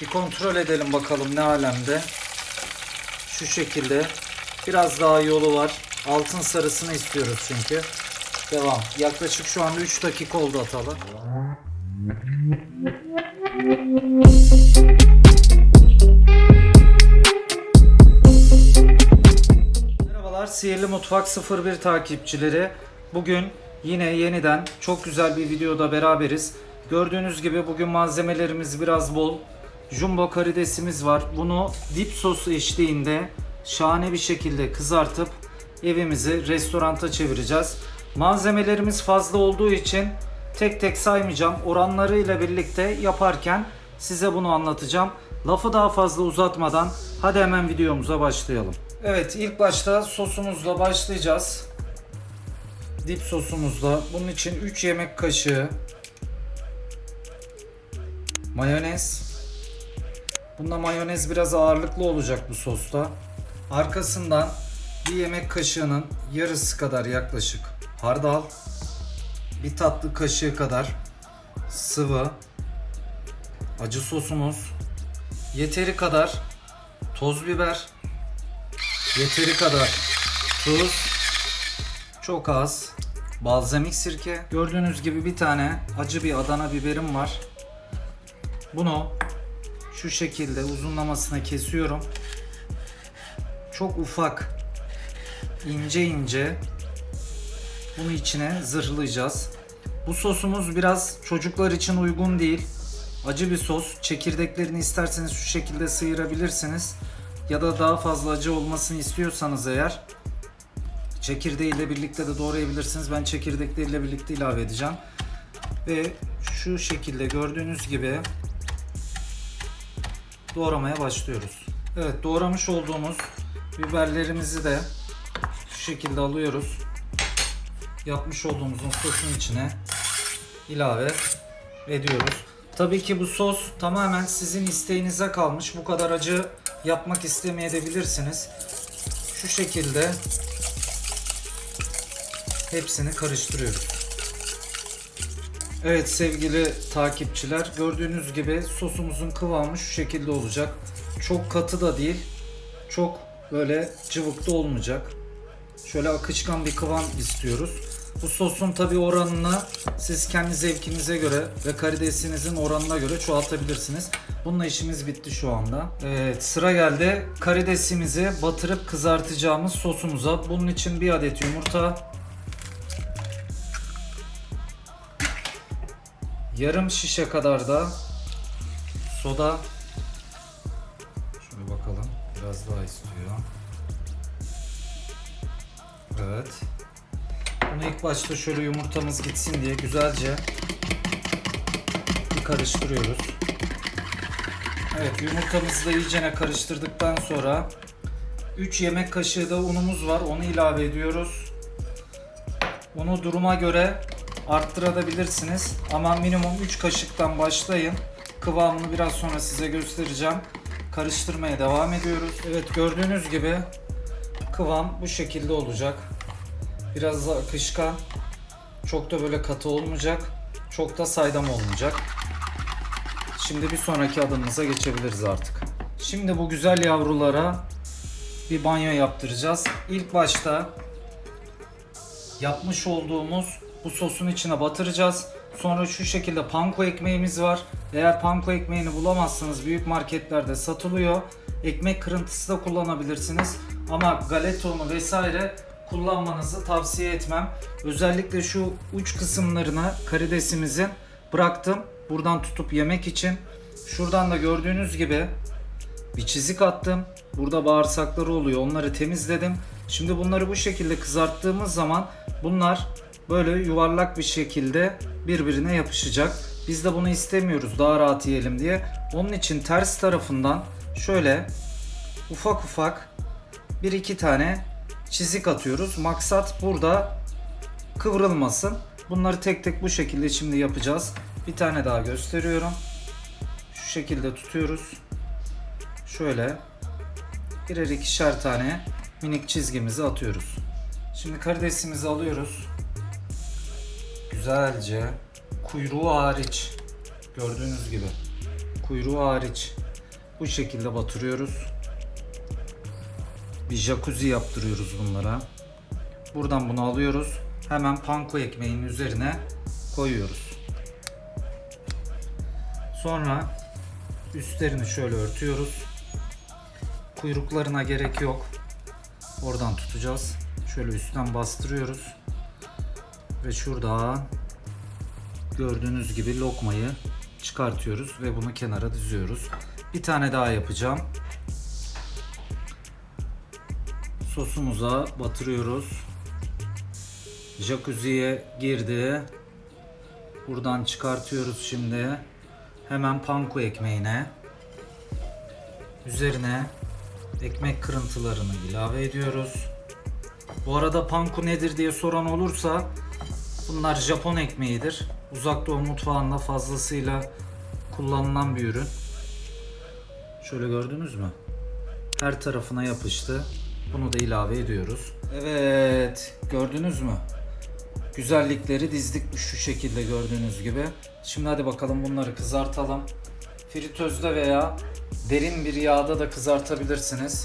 Bir kontrol edelim bakalım ne alemde. Şu şekilde. Biraz daha yolu var. Altın sarısını istiyoruz çünkü. Devam. Yaklaşık şu anda 3 dakika oldu atalı. Merhabalar Sihirli Mutfak 01 takipçileri. Bugün yine yeniden çok güzel bir videoda beraberiz. Gördüğünüz gibi bugün malzemelerimiz biraz bol. Jumbo karidesimiz var. Bunu dip sos eşliğinde şahane bir şekilde kızartıp evimizi restoranta çevireceğiz. Malzemelerimiz fazla olduğu için tek tek saymayacağım. Oranlarıyla birlikte yaparken size bunu anlatacağım. Lafı daha fazla uzatmadan hadi hemen videomuza başlayalım. Evet ilk başta sosumuzla başlayacağız. Dip sosumuzla. Bunun için 3 yemek kaşığı mayonez. Bunda mayonez biraz ağırlıklı olacak bu sosta. Arkasından bir yemek kaşığının yarısı kadar yaklaşık hardal. Bir tatlı kaşığı kadar sıvı acı sosumuz. Yeteri kadar toz biber. Yeteri kadar tuz. Çok az balzamik sirke. Gördüğünüz gibi bir tane acı bir Adana biberim var. Bunu şu şekilde uzunlamasına kesiyorum. Çok ufak ince ince bunu içine zırhlayacağız. Bu sosumuz biraz çocuklar için uygun değil. Acı bir sos. Çekirdeklerini isterseniz şu şekilde sıyırabilirsiniz. Ya da daha fazla acı olmasını istiyorsanız eğer çekirdeğiyle birlikte de doğrayabilirsiniz. Ben çekirdekleriyle birlikte ilave edeceğim. Ve şu şekilde gördüğünüz gibi doğramaya başlıyoruz. Evet doğramış olduğumuz biberlerimizi de şu şekilde alıyoruz. Yapmış olduğumuzun sosun içine ilave ediyoruz. Tabii ki bu sos tamamen sizin isteğinize kalmış. Bu kadar acı yapmak istemeyebilirsiniz. Şu şekilde hepsini karıştırıyoruz. Evet sevgili takipçiler gördüğünüz gibi sosumuzun kıvamı şu şekilde olacak. Çok katı da değil. Çok böyle cıvıkta olmayacak. Şöyle akışkan bir kıvam istiyoruz. Bu sosun tabi oranını siz kendi zevkinize göre ve karidesinizin oranına göre çoğaltabilirsiniz. Bununla işimiz bitti şu anda. Evet sıra geldi karidesimizi batırıp kızartacağımız sosumuza. Bunun için bir adet yumurta, yarım şişe kadar da soda. Şöyle bakalım biraz daha istiyor. Evet. Bunu ilk başta şöyle yumurtamız gitsin diye güzelce bir karıştırıyoruz. Evet yumurtamızı da iyicene karıştırdıktan sonra 3 yemek kaşığı da unumuz var. Onu ilave ediyoruz. Unu duruma göre arttırabilirsiniz. Ama minimum 3 kaşıktan başlayın. Kıvamını biraz sonra size göstereceğim. Karıştırmaya devam ediyoruz. Evet gördüğünüz gibi kıvam bu şekilde olacak. Biraz da akışkan. Çok da böyle katı olmayacak. Çok da saydam olmayacak. Şimdi bir sonraki adımımıza geçebiliriz artık. Şimdi bu güzel yavrulara bir banyo yaptıracağız. İlk başta yapmış olduğumuz bu sosun içine batıracağız. Sonra şu şekilde panko ekmeğimiz var. Eğer panko ekmeğini bulamazsanız büyük marketlerde satılıyor. Ekmek kırıntısı da kullanabilirsiniz. Ama galeta unu vesaire kullanmanızı tavsiye etmem. Özellikle şu uç kısımlarına karidesimizin bıraktım. Buradan tutup yemek için. Şuradan da gördüğünüz gibi bir çizik attım. Burada bağırsakları oluyor. Onları temizledim. Şimdi bunları bu şekilde kızarttığımız zaman bunlar böyle yuvarlak bir şekilde birbirine yapışacak. Biz de bunu istemiyoruz daha rahat yiyelim diye. Onun için ters tarafından şöyle ufak ufak bir iki tane çizik atıyoruz. Maksat burada kıvrılmasın. Bunları tek tek bu şekilde şimdi yapacağız. Bir tane daha gösteriyorum. Şu şekilde tutuyoruz. Şöyle birer ikişer tane minik çizgimizi atıyoruz. Şimdi karidesimizi alıyoruz. Güzelce kuyruğu hariç gördüğünüz gibi kuyruğu hariç Bu şekilde batırıyoruz. Bir jacuzzi yaptırıyoruz bunlara. Buradan bunu alıyoruz. Hemen panko ekmeğinin üzerine koyuyoruz. Sonra üstlerini şöyle örtüyoruz. Kuyruklarına gerek yok. Oradan tutacağız. Şöyle üstten bastırıyoruz. Ve şuradan gördüğünüz gibi lokmayı çıkartıyoruz ve bunu kenara diziyoruz. Bir tane daha yapacağım. Sosumuza batırıyoruz. Jacuzziye girdi. Buradan çıkartıyoruz şimdi. Hemen panko ekmeğine. Üzerine ekmek kırıntılarını ilave ediyoruz. Bu arada panko nedir diye soran olursa bunlar Japon ekmeğidir. Uzak Doğu mutfağında fazlasıyla kullanılan bir ürün. Şöyle gördünüz mü? Her tarafına yapıştı. Bunu da ilave ediyoruz. Evet, gördünüz mü? Güzellikleri dizdik şu şekilde gördüğünüz gibi. Şimdi hadi bakalım bunları kızartalım. Fritözde veya derin bir yağda da kızartabilirsiniz.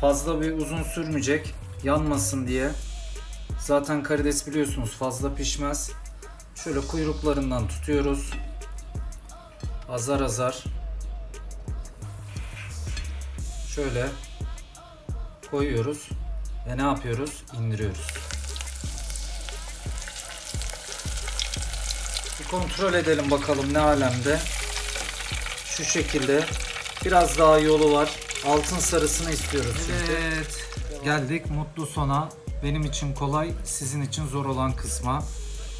Fazla bir uzun sürmeyecek. Yanmasın diye. Zaten karides biliyorsunuz fazla pişmez. Şöyle kuyruklarından tutuyoruz. Azar azar. Şöyle koyuyoruz ve ne yapıyoruz? İndiriyoruz. Bir kontrol edelim bakalım ne alemde. Şu şekilde biraz daha yolu var. Altın sarısını istiyoruz çünkü. Evet. Geldik mutlu sona. Benim için kolay, sizin için zor olan kısma.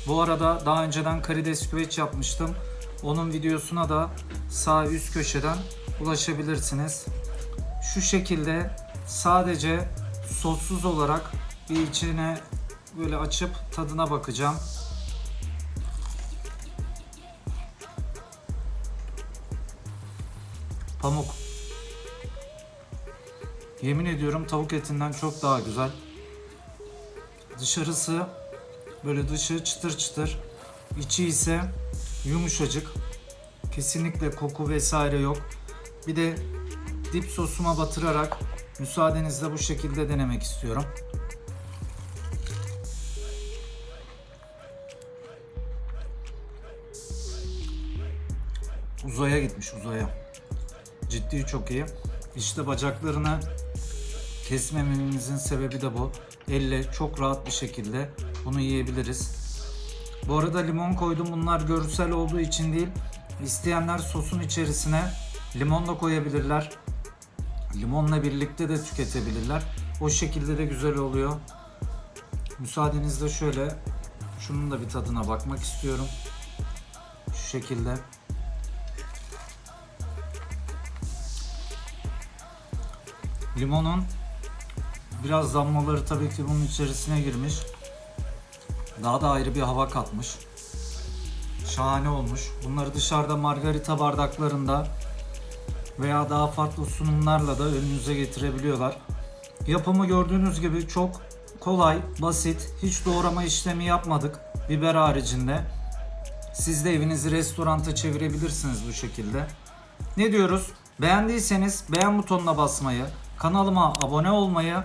Bu arada daha önceden karides güveç yapmıştım. Onun videosuna da sağ üst köşeden ulaşabilirsiniz. Şu şekilde sadece sossuz olarak bir içine böyle açıp tadına bakacağım. Pamuk. Yemin ediyorum tavuk etinden çok daha güzel. Dışarısı böyle dışı çıtır çıtır, içi ise yumuşacık. Kesinlikle koku vesaire yok. Bir de dip sosuma batırarak müsaadenizle bu şekilde denemek istiyorum. Uzaya gitmiş uzaya. Ciddi çok iyi. İşte bacaklarını kesmememizin sebebi de bu. Elle çok rahat bir şekilde bunu yiyebiliriz. Bu arada limon koydum. Bunlar görsel olduğu için değil. İsteyenler sosun içerisine limon da koyabilirler. Limonla birlikte de tüketebilirler. O şekilde de güzel oluyor. Müsaadenizle şöyle şunun da bir tadına bakmak istiyorum. Şu şekilde. Limonun biraz damlaları tabii ki bunun içerisine girmiş. Daha da ayrı bir hava katmış. Şahane olmuş. Bunları dışarıda margarita bardaklarında veya daha farklı sunumlarla da önünüze getirebiliyorlar. Yapımı gördüğünüz gibi çok kolay, basit. Hiç doğrama işlemi yapmadık biber haricinde. Siz de evinizi restoranta çevirebilirsiniz bu şekilde. Ne diyoruz? Beğendiyseniz beğen butonuna basmayı, kanalıma abone olmayı